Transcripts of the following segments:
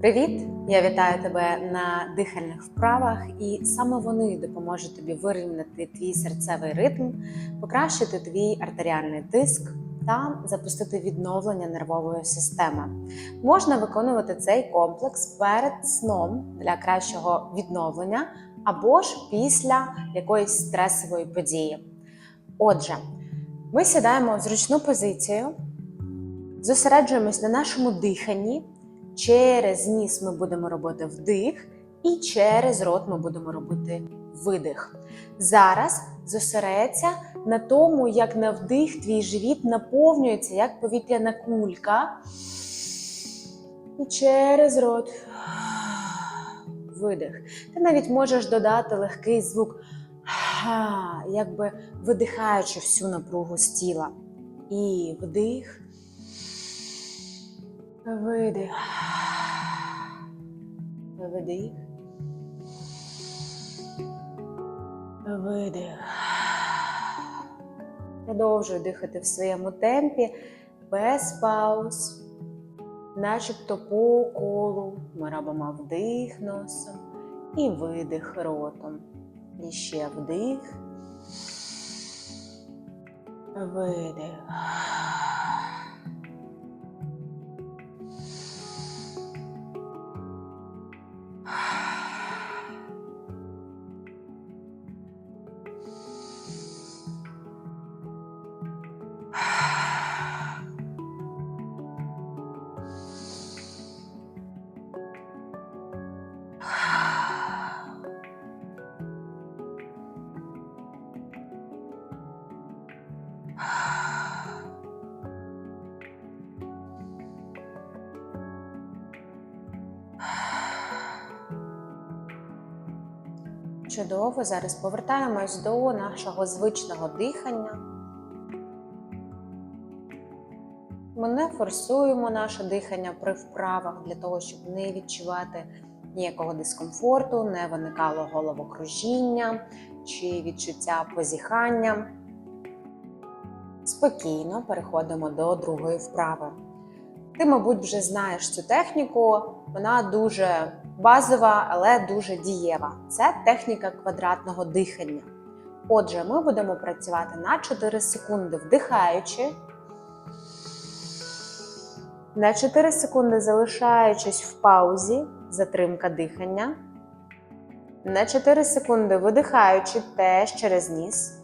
Привіт! Я вітаю тебе на дихальних вправах, і саме вони допоможуть тобі вирівняти твій серцевий ритм, покращити твій артеріальний тиск та запустити відновлення нервової системи. Можна виконувати цей комплекс перед сном для кращого відновлення або ж після якоїсь стресової події. Отже, ми сідаємо в зручну позицію, зосереджуємось на нашому диханні. Через ніс ми будемо робити вдих, і через рот ми будемо робити видих. Зараз зосередься на тому, як на вдих твій живіт наповнюється як повітряна кулька. І через рот видих. Ти навіть можеш додати легкий звук, якби видихаючи всю напругу з тіла. І вдих. Видих. Вдих. Видих. Продовжуй дихати в своєму темпі без пауз. Начебто по колу ми робимо вдих носом і видих ротом. І ще вдих. Видих. Чудово, зараз повертаємось до нашого звичного дихання. Ми не форсуємо наше дихання при вправах для того, щоб не відчувати ніякого дискомфорту, не виникало головокружіння чи відчуття позіхання. Спокійно переходимо до другої вправи. Ти, мабуть, вже знаєш цю техніку, вона дуже базова, але дуже дієва. Це техніка квадратного дихання. Отже, ми будемо працювати на 4 секунди вдихаючи, на 4 секунди залишаючись в паузі, затримка дихання. На 4 секунди видихаючи теж через ніс.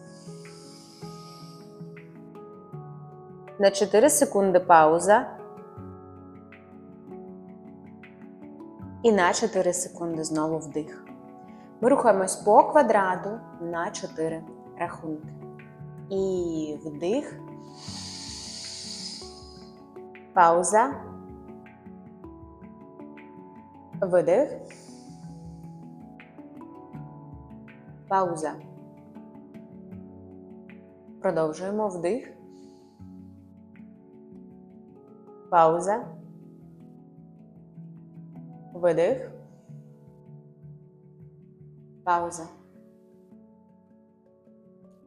На 4 секунди пауза. І на 4 секунди знову вдих. Ми рухаємось по квадрату на 4 рахунки. І вдих. Пауза. Видих. Пауза. Продовжуємо вдих. Пауза. Видих. Пауза.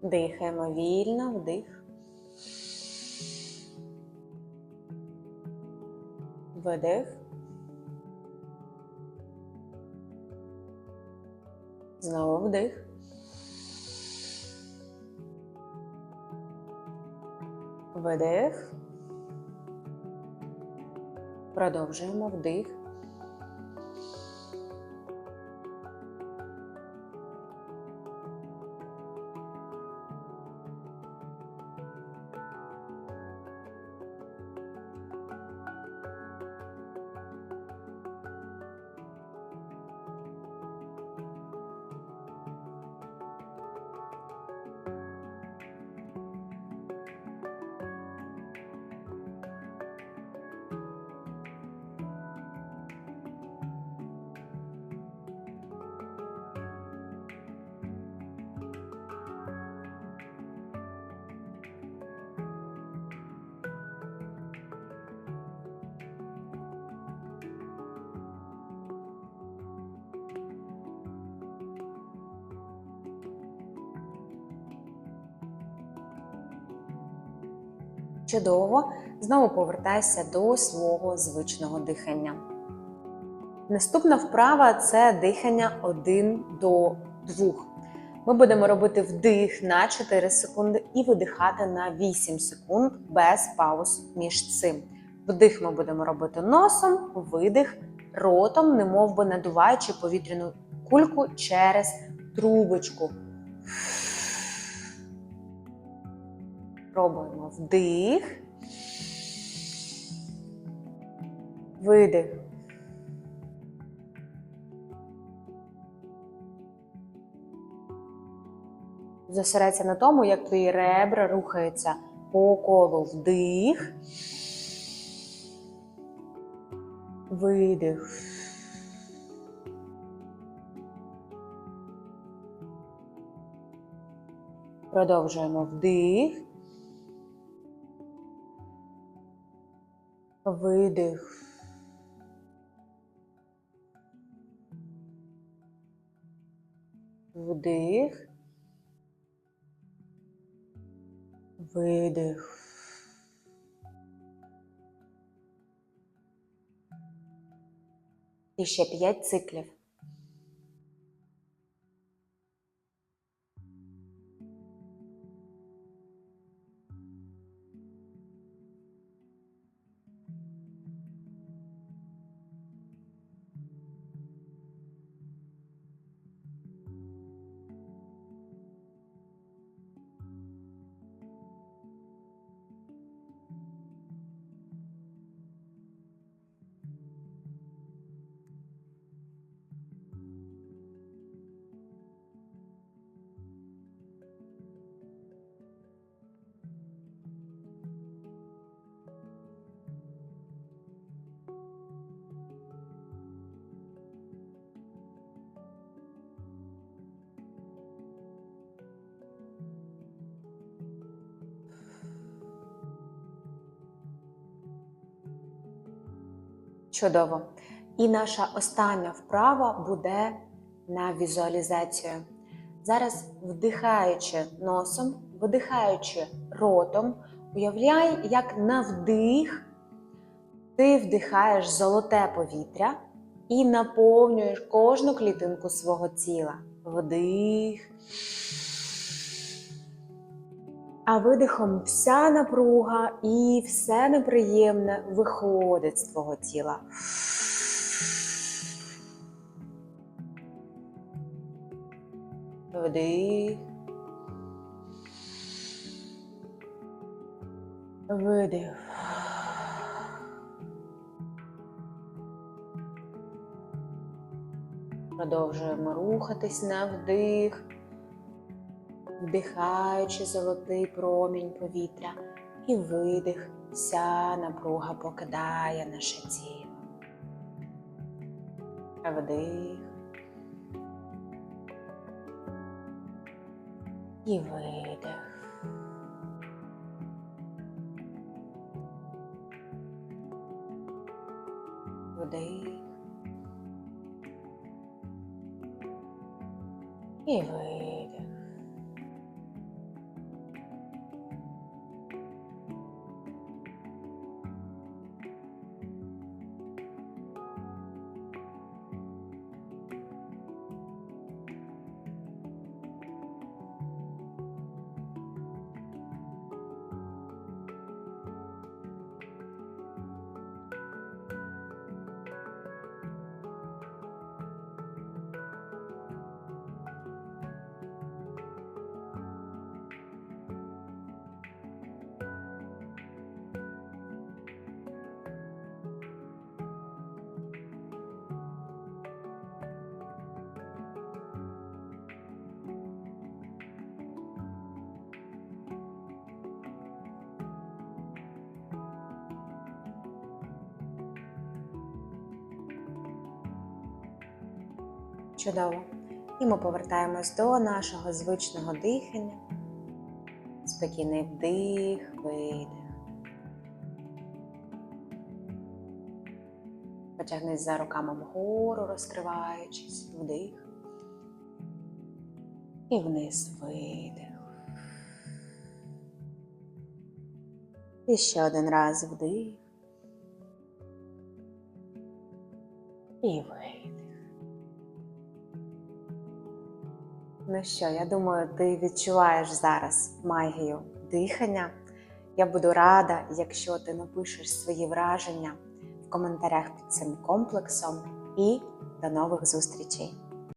Дихаємо вільно, вдих. Видих. Знову вдих. Видих. Продовжуємо вдих. Чудово. Знову повертайся до свого звичного дихання. Наступна вправа це дихання 1 до 2. Ми будемо робити вдих на 4 секунди і видихати на 8 секунд без пауз між цим. Вдих ми будемо робити носом, видих ротом, немов би надуваючи повітряну кульку через трубочку. Пробуємо вдих. Видих. Зосередься на тому, як твої ребра рухаються по колу вдих. Видих. Продовжуємо вдих. Видих. Вдих. Видих. І ще п'ять циклів. Чудово. І наша остання вправа буде на візуалізацію. Зараз вдихаючи носом, видихаючи ротом, уявляй, як на вдих ти вдихаєш золоте повітря і наповнюєш кожну клітинку свого тіла. Вдих. А видихом вся напруга і все неприємне виходить з твого тіла. Вдих. Видих. Продовжуємо рухатись на вдих вдихаючи золотий промінь повітря і видих, вся напруга покидає наше тіло. Вдих і видих. Вдих і видих. Чудово. І ми повертаємось до нашого звичного дихання. Спокійний вдих, видих. Потягнись за руками вгору, розкриваючись, вдих. І вниз видих. І ще один раз вдих. І видих. Ну що, я думаю, ти відчуваєш зараз магію дихання. Я буду рада, якщо ти напишеш свої враження в коментарях під цим комплексом. І до нових зустрічей!